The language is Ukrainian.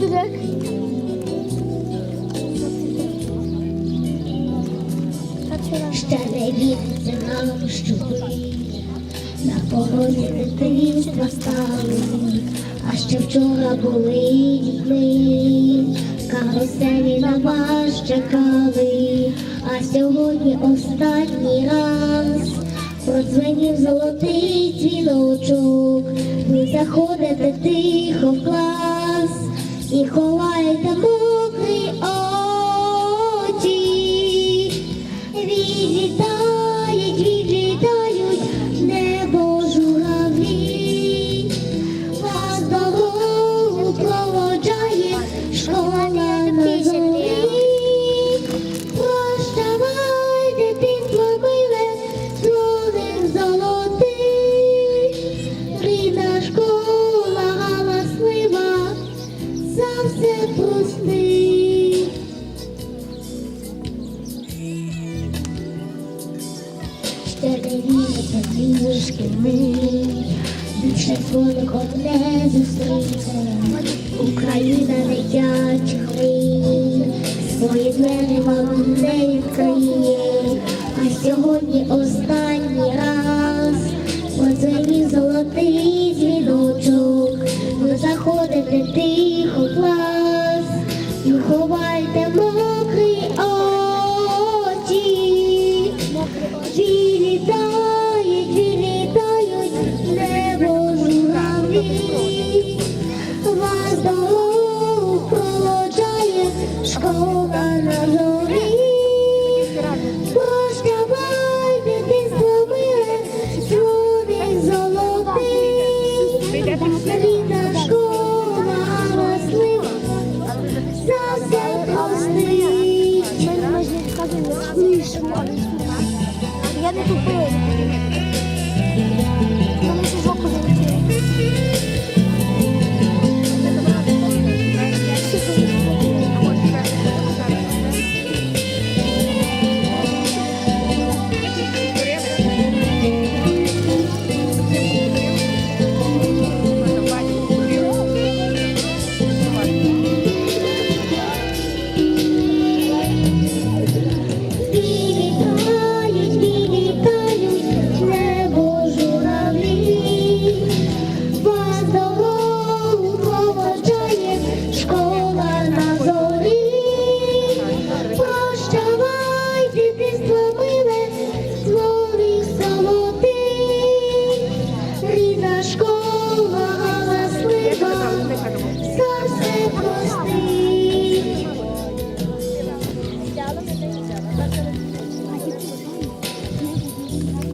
sıcak. İşte невістки навщули, на погоді дитинства стали, а ще вчора були дітьми, каруселі на вас чекали, а сьогодні останній раз продзвенів золотий дзвіночок, ви заходите тихо в клас і ховайте мокрі очі. Відлітають, Більше коником не зустріться, Україна не я чехли, свої двері вам не відкриє, а сьогодні останній раз подзвоні золотий дзвіночок, ви заходите тихо ховайте мокрі очі. Мокрі очі. Я не тупила.